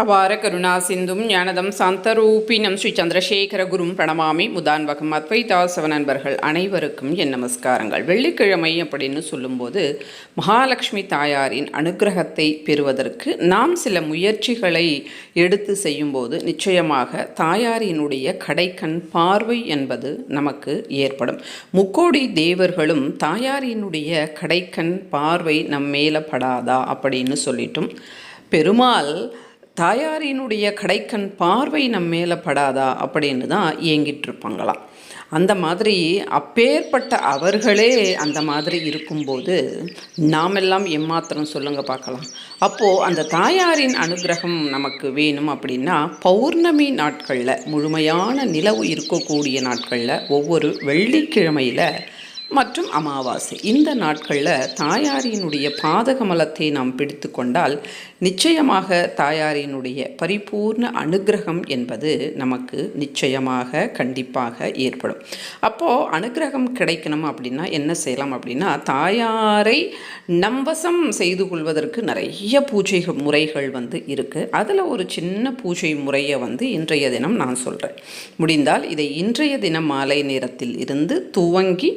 அபார கருணா சிந்தும் ஞானதம் சந்தரூபினம் ஸ்ரீ சந்திரசேகர குரும் பிரணமாமி முதான்வகம் அத்வைதாசவ நண்பர்கள் அனைவருக்கும் என் நமஸ்காரங்கள். வெள்ளிக்கிழமை அப்படின்னு சொல்லும்போது மகாலட்சுமி தாயாரின் அனுக்கிரகத்தை பெறுவதற்கு நாம் சில முயற்சிகளை எடுத்து செய்யும்போது நிச்சயமாக தாயாரினுடைய கடைக்கண் பார்வை என்பது நமக்கு ஏற்படும். முக்கோடி தேவர்களும் தாயாரினுடைய கடைக்கண் பார்வை நம் மேலே படாதா அப்படின்னு சொல்லிட்டும். பெருமாள் தாயாரினுடைய கடைக்கண் பார்வை நம்ம மேலே படாதா அப்படின்னு தான் ஏங்கிட்டு இருப்பாங்களாம் அந்த மாதிரி அப்பேற்பட்ட அவர்களே அந்த மாதிரி இருக்கும்போது நாமெல்லாம் எம்மாத்திரம் சொல்லுங்கள் பார்க்கலாம். அப்போது அந்த தாயாரின் அனுகிரகம் நமக்கு வேணும் அப்படின்னா பௌர்ணமி நாட்களில் முழுமையான நிலவு இருக்கக்கூடிய நாட்களில் ஒவ்வொரு வெள்ளிக்கிழமையில் மற்றும் அமாவாசை. இந்த நாட்களில் தாயாரினுடைய பாதகமலத்தை நாம் பிடித்து கொண்டால் நிச்சயமாக தாயாரினுடைய பரிபூர்ண அனுகிரகம் என்பது நமக்கு நிச்சயமாக கண்டிப்பாக ஏற்படும். அப்போது அனுகிரகம் கிடைக்கணும் அப்படின்னா என்ன செய்யலாம் அப்படின்னா தாயாரை நம்பசம் செய்து கொள்வதற்கு நிறைய பூஜை முறைகள் வந்து இருக்குது அதில் ஒரு சின்ன பூஜை முறையை வந்து இன்றைய தினம் நான் சொல்கிறேன் முடிந்தால் இதை இன்றைய தினம் மாலை நேரத்தில் இருந்து துவங்கி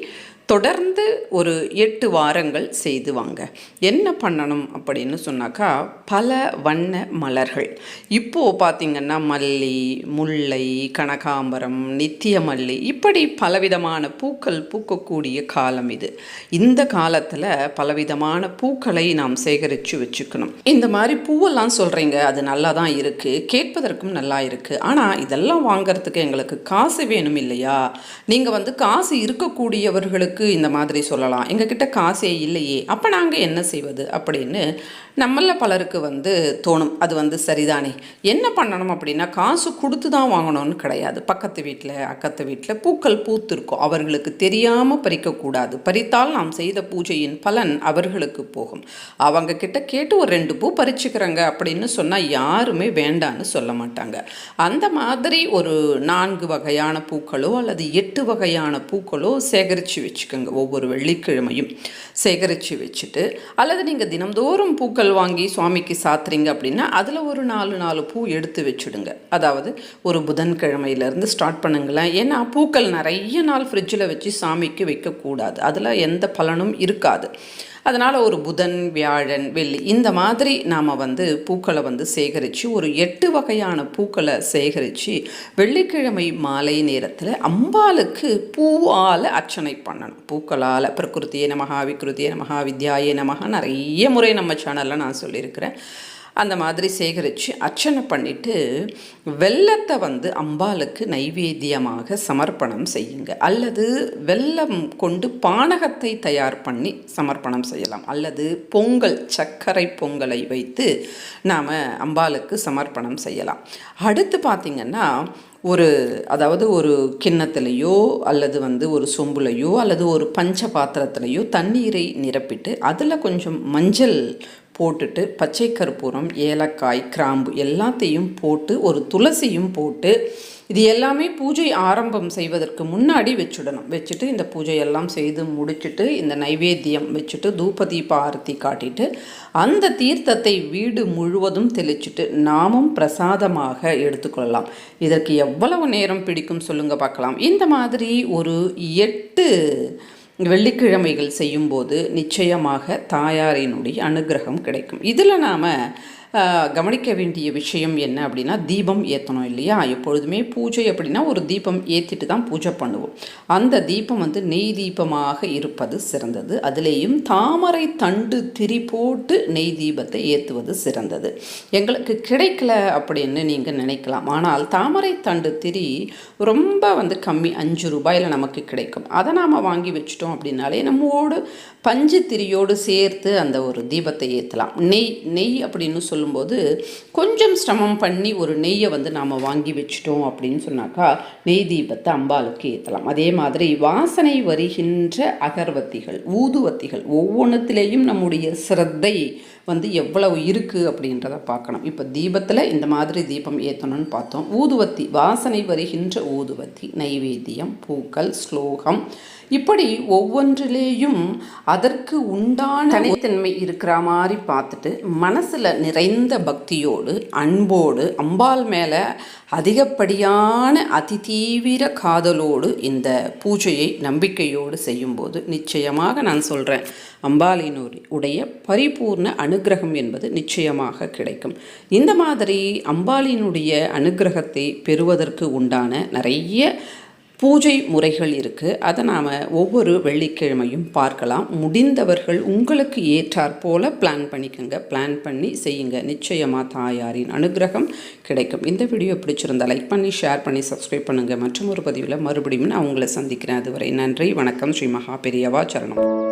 தொடர்ந்து ஒரு எட்டு வாரங்கள் செய்து வாங்க. என்ன பண்ணணும் அப்படின்னு சொன்னாக்கா பல வண்ண மலர்கள். இப்போது பார்த்திங்கன்னா மல்லி முல்லை கனகாம்பரம் நித்திய மல்லி இப்படி பலவிதமான பூக்கள் பூக்கக்கூடிய காலம் இது. இந்த காலத்தில் பலவிதமான பூக்களை நாம் சேகரித்து வச்சுக்கணும். இந்த மாதிரி பூவெல்லாம் சொல்கிறீங்க அது நல்லா தான் இருக்குது கேட்பதற்கும் நல்லா இருக்குது ஆனால் இதெல்லாம் வாங்கிறதுக்கு எங்களுக்கு காசு வேணும் இல்லையா? நீங்கள் வந்து காசு இருக்கக்கூடியவர்களுக்கு உங்களுக்கு இந்த மாதிரி சொல்லலாம். எங்ககிட்ட காசே இல்லையே அப்போ நாங்கள் என்ன செய்வது அப்படின்னு நம்மள பலருக்கு வந்து தோணும். அது வந்து சரிதானே. என்ன பண்ணணும் அப்படின்னா காசு கொடுத்து தான் வாங்கணும்னு கிடையாது. பக்கத்து வீட்டில் அக்கத்து வீட்டில் பூக்கள் பூத்திருக்கும். அவர்களுக்கு தெரியாமல் பறிக்கக்கூடாது. பறித்தால் நாம் செய்த பூஜையின் பலன் அவர்களுக்கு போகும். அவங்க கிட்ட கேட்டு ஒரு ரெண்டு பூ பறிச்சுக்கிறங்க அப்படின்னு சொன்னால் யாருமே வேண்டான்னு சொல்ல மாட்டாங்க. அந்த மாதிரி ஒரு நான்கு வகையான பூக்களோ அல்லது எட்டு வகையான பூக்களோ சேகரித்து வச்சுக்கோங்க. ஒவ்வொரு வெள்ளிக்கிழமையும் சேகரித்து வச்சுட்டு அல்லது நீங்கள் தினம்தோறும் பூக்கள் வாங்கி சுவாமிக்கு சாத்துறீங்க அப்படின்னா அதில் ஒரு நாலு நாலு பூ எடுத்து வச்சுடுங்க. அதாவது ஒரு புதன்கிழமையிலேருந்து ஸ்டார்ட் பண்ணுங்களேன். ஏன்னா பூக்கள் நிறைய நாள் ஃப்ரிட்ஜில் வச்சு சாமிக்கு வைக்கக்கூடாது. அதில் எந்த பலனும் இருக்காது. அதனால் ஒரு புதன் வியாழன் வெள்ளி இந்த மாதிரி நாம் வந்து பூக்களை வந்து சேகரித்து ஒரு எட்டு வகையான பூக்களை சேகரித்து வெள்ளிக்கிழமை மாலை நேரத்தில் அம்பாளுக்கு பூவால் அர்ச்சனை பண்ணணும். பூக்களால் பிரகிருத்தியே நமகா விக்ருத்தியே நமகா வித்யாயே நமகா நிறைய முறை நம்ம சேனலில் நான் சொல்லியிருக்கிறேன். அந்த மாதிரி சேகரித்து அர்ச்சனை பண்ணிவிட்டு வெள்ளத்தை வந்து அம்பாளுக்கு நைவேத்தியமாக சமர்ப்பணம் செய்யுங்க. அல்லது வெல்லம் கொண்டு பானகத்தை தயார் பண்ணி சமர்ப்பணம் செய்யலாம். அல்லது பொங்கல் சர்க்கரை பொங்கலை வைத்து நாம் அம்பாளுக்கு சமர்ப்பணம் செய்யலாம். அடுத்து பார்த்திங்கன்னா ஒரு அதாவது ஒரு கிண்ணத்துலேயோ அல்லது வந்து ஒரு சொம்புலையோ அல்லது ஒரு பஞ்ச பாத்திரத்துலேயோ தண்ணீரை நிரப்பிட்டு அதில் கொஞ்சம் மஞ்சள் போட்டுட்டு பச்சை கற்பூரம் ஏலக்காய் கிராம்பு எல்லாத்தையும் போட்டு ஒரு துளசியும் போட்டு இது எல்லாமே பூஜை ஆரம்பம் செய்வதற்கு முன்னாடி வச்சுடணும். வச்சுட்டு இந்த பூஜையெல்லாம் செய்து முடிச்சுட்டு இந்த நைவேத்தியம் வச்சுட்டு தூப தீப ஆரத்தி காட்டிட்டு அந்த தீர்த்தத்தை வீடு முழுவதும் தெளிச்சுட்டு நாமும் பிரசாதமாக எடுத்துக்கொள்ளலாம். இதற்கு எவ்வளவு நேரம் பிடிக்கும் சொல்லுங்கள் பார்க்கலாம். இந்த மாதிரி ஒரு எட்டு வெள்ளிக்கிழமைகள் செய்யும்போது நிச்சயமாக தாயாரினுடைய அனுகிரகம் கிடைக்கும். இதில் நாம் கவனிக்க வேண்டிய விஷயம் என்ன அப்படின்னா தீபம் ஏற்றணும் இல்லையா? எப்பொழுதுமே பூஜை அப்படின்னா ஒரு தீபம் ஏற்றிட்டு தான் பூஜை பண்ணுவோம். அந்த தீபம் வந்து நெய் தீபமாக இருப்பது சிறந்தது. அதுலேயும் தாமரை தண்டு திரி போட்டு நெய் தீபத்தை ஏற்றுவது சிறந்தது. எங்களுக்கு கிடைக்கல அப்படின்னு நீங்கள் நினைக்கலாம். ஆனால் தாமரை தண்டு திரி ரொம்ப வந்து கம்மி அஞ்சு ரூபாயில் நமக்கு கிடைக்கும். அதை நாம் வாங்கி வச்சிட்டோம் அப்படின்னாலே நம்மோடு பஞ்சு திரியோடு சேர்த்து அந்த ஒரு தீபத்தை ஏற்றலாம் நெய் நெய் அப்படின்னு சொல்லும்போது கொஞ்சம் சிரமம் பண்ணி ஒரு நெய்யை வந்து நாம் வாங்கி வச்சிட்டோம் அப்படின்னு சொன்னாக்கா நெய் தீபத்தை அம்பாளுக்கு ஏற்றலாம் அதே மாதிரி வாசனை வருகின்ற அகர்வத்திகள் ஊதுவத்திகள் ஒவ்வொன்றுத்திலேயும் நம்முடைய சிரத்தை வந்து எவ்வளவு இருக்குது அப்படின்றத பார்க்கணும். இப்போ தீபத்தில் இந்த மாதிரி தீபம் ஏற்றணும்னு பார்த்தோம். ஊதுவத்தி வாசனை வருகின்ற ஊதுவத்தி நைவேத்தியம் பூக்கள் ஸ்லோகம். இப்படி ஒவ்வொன்றிலேயும் அதற்கு உண்டான தனித்தன்மை இருக்கிற மாதிரி பார்த்துட்டு மனசில் நிறைந்த பக்தியோடு அன்போடு அம்பாள் மேலே அதிகப்படியான அதி தீவிர காதலோடு இந்த பூஜையை நம்பிக்கையோடு செய்யும்போது நிச்சயமாக நான் சொல்கிறேன் அம்பாளின் உடைய பரிபூர்ண அனுக்கிரகம் என்பது நிச்சயமாக கிடைக்கும். இந்த மாதிரி அம்பாளினுடைய அனுக்கிரகத்தை பெறுவதற்கு உண்டான நிறைய பூஜை முறைகள் இருக்குது அதை நாம் ஒவ்வொரு வெள்ளிக்கிழமையும் பார்க்கலாம். முடிந்தவர்கள் உங்களுக்கு ஏற்றாற் போல பிளான் பண்ணிக்கோங்க. பிளான் பண்ணி செய்யுங்க. நிச்சயமாக தாயாரின் அனுகிரகம் கிடைக்கும். இந்த வீடியோ பிடிச்சிருந்தால் லைக் பண்ணி ஷேர் பண்ணி சப்ஸ்கிரைப் பண்ணுங்கள் மற்றும் ஒரு பதிவில் மறுபடியும் நான் உங்களை சந்திக்கிறேன். அதுவரை நன்றி வணக்கம். ஸ்ரீ மகா பெரியவா சரணம்.